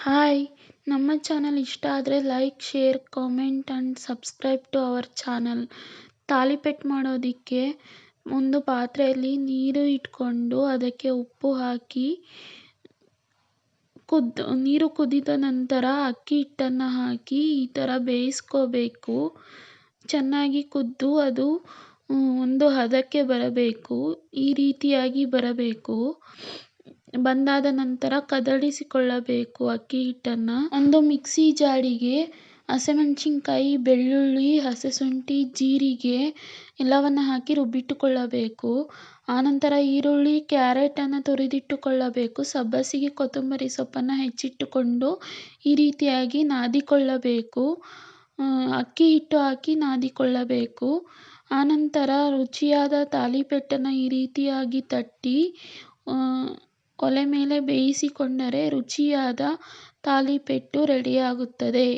Hi ನಮ್ಮ channel ಇಷ್ಟ ಆದರೆ like share comment and subscribe to our channel thalipeeth ಮಾಡೋದಕ್ಕೆ ಒಂದು ಪಾತ್ರೆಯಲ್ಲಿ ನೀರು ಇಟ್ಕೊಂಡು ಅದಕ್ಕೆ ಉಪ್ಪು ಹಾಕಿ ಕುದ್ದು ನೀರು ಕುದಿದ ನಂತರ ಅಕ್ಕಿ ಹಿಟ್ಟನ್ನು ಹಾಕಿ ಈ ಥರ ಬೇಯಿಸ್ಕೋಬೇಕು. ಚೆನ್ನಾಗಿ ಕುದ್ದು ಅದು ಒಂದು ಹದಕ್ಕೆ ಬರಬೇಕು. ಈ ರೀತಿಯಾಗಿ ಬರಬೇಕು. ಬಂದಾದ ನಂತರ ಕದಡಿಸಿಕೊಳ್ಳಬೇಕು ಅಕ್ಕಿ ಹಿಟ್ಟನ್ನು. ಒಂದು ಮಿಕ್ಸಿ ಜಾಡಿಗೆ ಹಸಿಮೆಣಸಿನಕಾಯಿ, ಬೆಳ್ಳುಳ್ಳಿ ಹಸಿಶುಂಠಿ ಜೀರಿಗೆ ಎಲ್ಲವನ್ನು ಹಾಕಿ ರುಬ್ಬಿಟ್ಟುಕೊಳ್ಳಬೇಕು. ಆನಂತರ ಈರುಳ್ಳಿ, ಕ್ಯಾರೆಟನ್ನು ತುರಿದಿಟ್ಟುಕೊಳ್ಳಬೇಕು. ಸಬ್ಬಸಿಗೆ, ಕೊತ್ತಂಬರಿ ಸೊಪ್ಪನ್ನು ಹೆಚ್ಚಿಟ್ಟುಕೊಂಡು ಈ ರೀತಿಯಾಗಿ ನಾದಿಕೊಳ್ಳಬೇಕು. ಅಕ್ಕಿ ಹಿಟ್ಟು ಹಾಕಿ ನಾದಿಕೊಳ್ಳಬೇಕು. ಆನಂತರ ರುಚಿಯಾದ ತಾಲಿಪೆಟ್ಟನ್ನು ಈ ರೀತಿಯಾಗಿ ತಟ್ಟಿ ಒಲೆ ಮೇಲೆ ಬೇಯಿಸಿಕೊಂಡರೆ ರುಚಿಯಾದ ತಾಲಿಪೆಟ್ಟು ರೆಡಿಯಾಗುತ್ತದೆ.